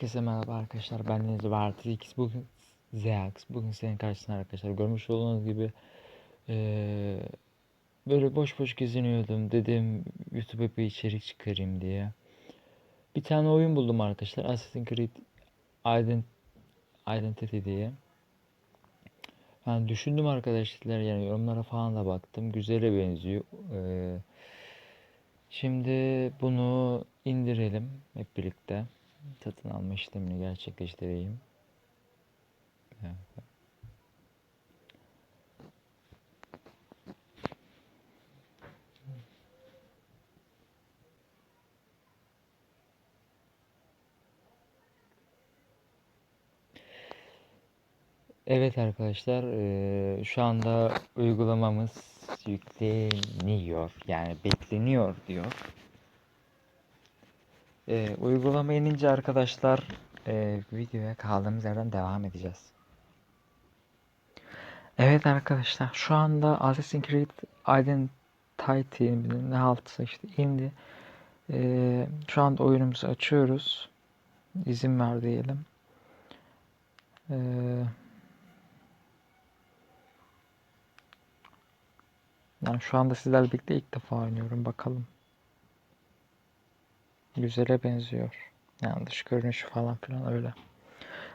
Herkese merhaba arkadaşlar. Ben Deniz Vartı X. Bugün Zeax. Bugün senin karşısında arkadaşlar. Görmüş olduğunuz gibi eee, böyle boş boş geziniyordum. Dedim YouTube'a bir içerik çıkarayım diye. Bir tane oyun buldum arkadaşlar. Assassin's Creed Ident Identity diye. Yani düşündüm arkadaşlar yani yorumlara falan da baktım. Güzele benziyor. Eee, şimdi bunu indirelim hep birlikte. Satın alma işlemini gerçekleştireyim. Evet. Arkadaşlar, eee, şu anda uygulamamız yükleniyor. Yani bekleniyor diyor. Eee uygulama inince arkadaşlar eee, videoya kaldığımız yerden devam edeceğiz. Evet arkadaşlar, şu anda Assassin's Creed Identity'nin altısı işte indi. Eee, şu anda oyunumuzu açıyoruz. İzin ver diyelim. Eee Yani şu anda sizlerle birlikte ilk defa oynuyorum. Bakalım. Güzele benziyor. Yani dış görünüşü falan filan öyle.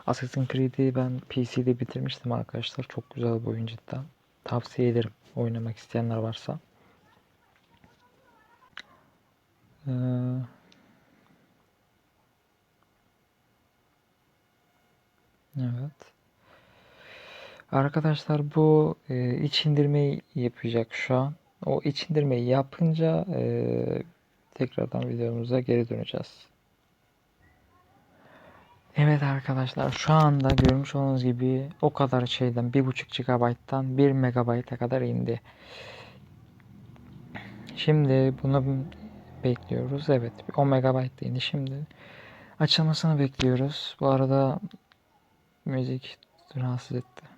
Assassin's Creed'i ben PC'de bitirmiştim arkadaşlar. Çok güzel bir oyun cidden. Tavsiye ederim oynamak isteyenler varsa. Ee, evet. Arkadaşlar bu e, iç indirmeyi yapacak şu an. O iç indirmeyi yapınca e, tekrardan videomuza geri döneceğiz. Evet arkadaşlar şu anda görmüş olduğunuz gibi o kadar şeyden 1.5 GB'dan 1 MB'a kadar indi. Şimdi bunu bekliyoruz. Evet 10 MB indi şimdi. Açılmasını bekliyoruz. Bu arada müzik rahatsız etti.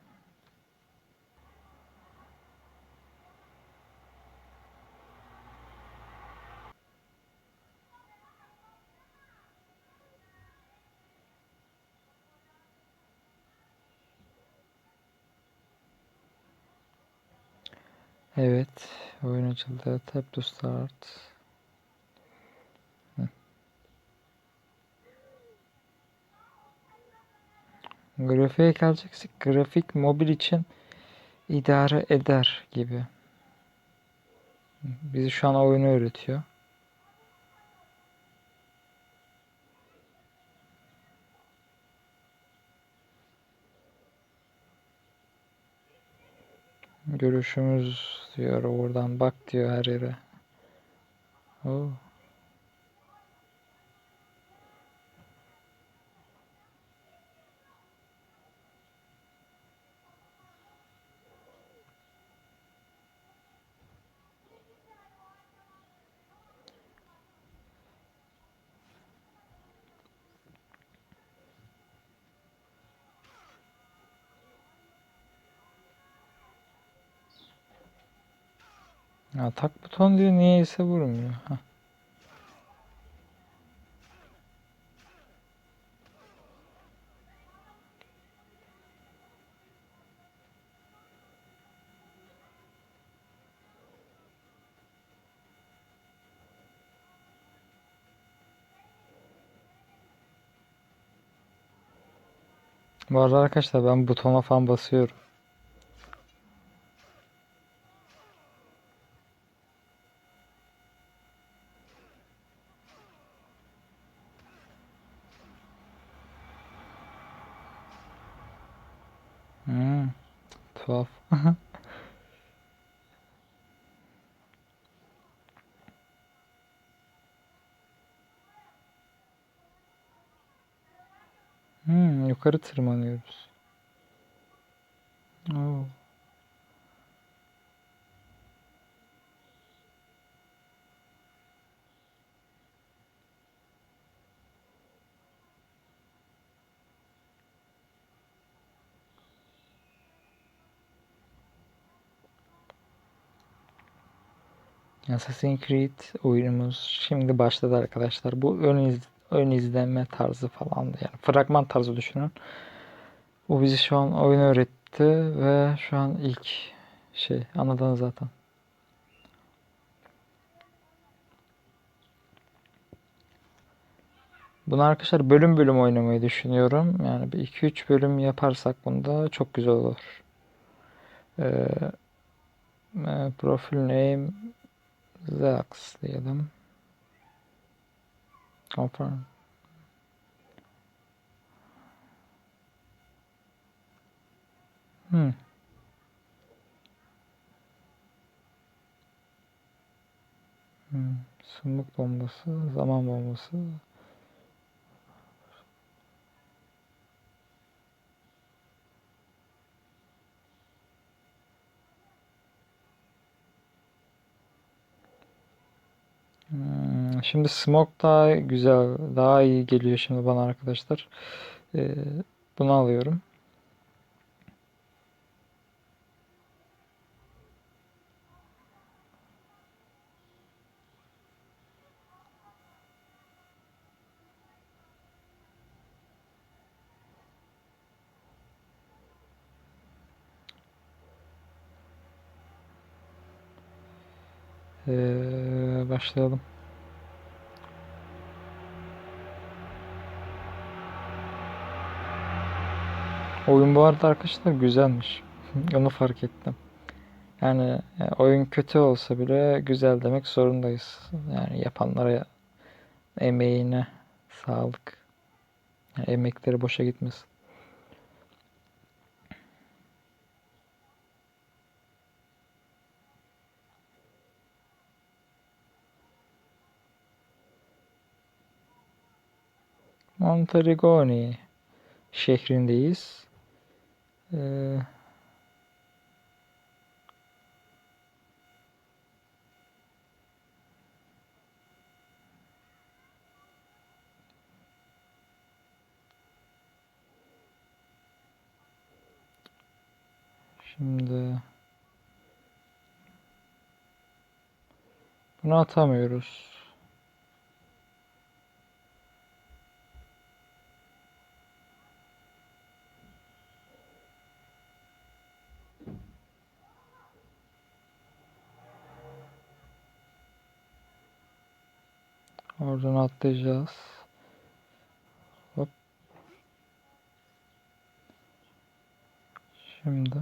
Evet, oyun açıldı. Tap to start. Hı. Grafiğe geleceksek grafik mobil için idare eder gibi. Bizi şu an oyunu öğretiyor. Görüşümüz diyor oradan bak diyor her yere. Oo. Ya tak buton diyor niyeyse vurmuyor. Heh. Bu arada arkadaşlar ben butona falan basıyorum. Hmm, tuhaf. Hmm, yukarı tırmanıyoruz. Oo. Assassin's Creed oyunumuz şimdi başladı arkadaşlar. Bu ön, iz- oyun izleme tarzı falandı. Yani fragman tarzı düşünün. Bu bizi şu an oyun öğretti ve şu an ilk şey anladınız zaten. Bunu arkadaşlar bölüm bölüm oynamayı düşünüyorum. Yani bir 2-3 bölüm yaparsak bunda çok güzel olur. Ee, e, profil name Zax diyelim. Confirm. Hmm. Hmm. Sumuk bombası, zaman bombası. Hmm, Şimdi smoke daha güzel, daha iyi geliyor şimdi bana arkadaşlar. Ee, bunu alıyorum. Ee, başlayalım. Oyun bu arada arkadaşlar güzelmiş. Onu fark ettim. Yani e, oyun kötü olsa bile güzel demek zorundayız. Yani yapanlara emeğine sağlık. Yani emekleri boşa gitmesin. Monterigoni şehrindeyiz. Ee, şimdi bunu atamıyoruz. Oradan atlayacağız. Hop. Şimdi.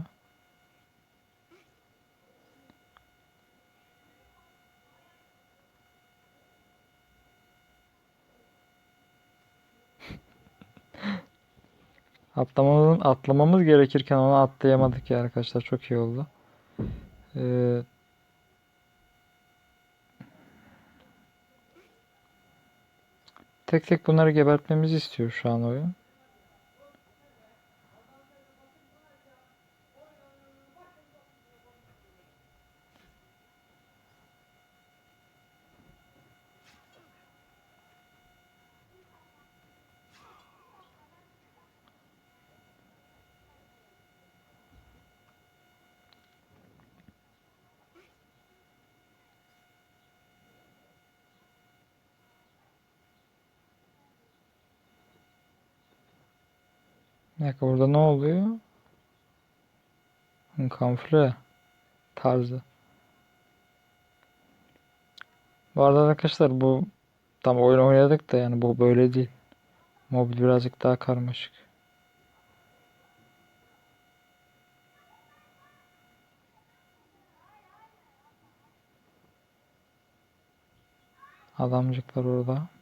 Atlamamız, atlamamız gerekirken onu atlayamadık ya arkadaşlar. Çok iyi oldu. Ee, tek tek bunları gebertmemizi istiyor şu an oyun. Bir dakika burada ne oluyor? Kamufle tarzı. Bu arada arkadaşlar bu tam oyun oynadık da yani bu böyle değil. Mobil birazcık daha karmaşık. Adamcıklar orada.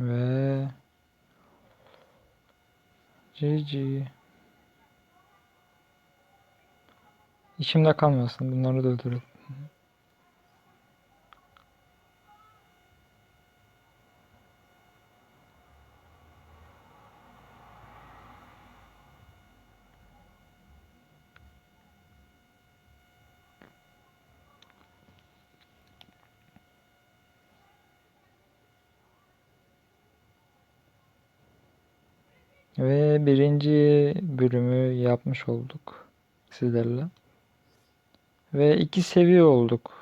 Ve GG. İçimde kalmasın. Bunları da öldürelim. Ve birinci bölümü yapmış olduk sizlerle. Ve iki seviye olduk.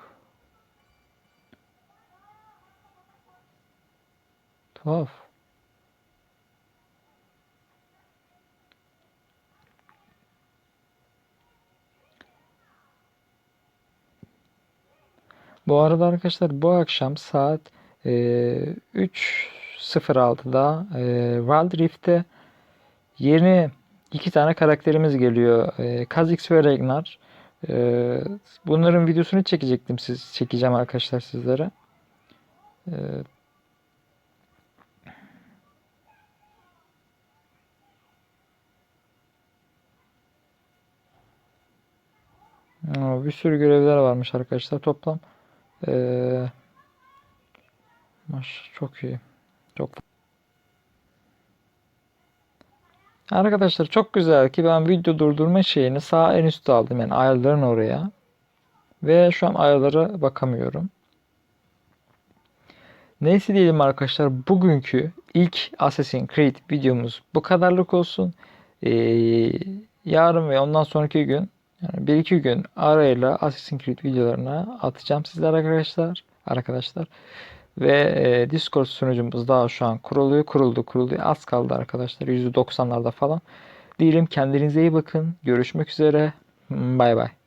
Tuhaf. Bu arada arkadaşlar bu akşam saat e, 3.06'da e, Wild Rift'te yeni iki tane karakterimiz geliyor. E, Kha'Zix ve Ragnar. E, bunların videosunu çekecektim siz çekeceğim arkadaşlar sizlere. E, bir sürü görevler varmış arkadaşlar. Toplam maş çok iyi. Çok Arkadaşlar çok güzel ki ben video durdurma şeyini sağ en üstte aldım yani ayarların oraya. Ve şu an ayarlara bakamıyorum. Neyse diyelim arkadaşlar bugünkü ilk Assassin's Creed videomuz bu kadarlık olsun. Ee, yarın ve ondan sonraki gün yani bir iki gün arayla Assassin's Creed videolarına atacağım sizler arkadaşlar. Arkadaşlar. Ve e, Discord sunucumuz daha şu an kuruluyor. Kuruldu kuruldu. Az kaldı arkadaşlar. %90'larda falan. Diyelim kendinize iyi bakın. Görüşmek üzere. Bay bay.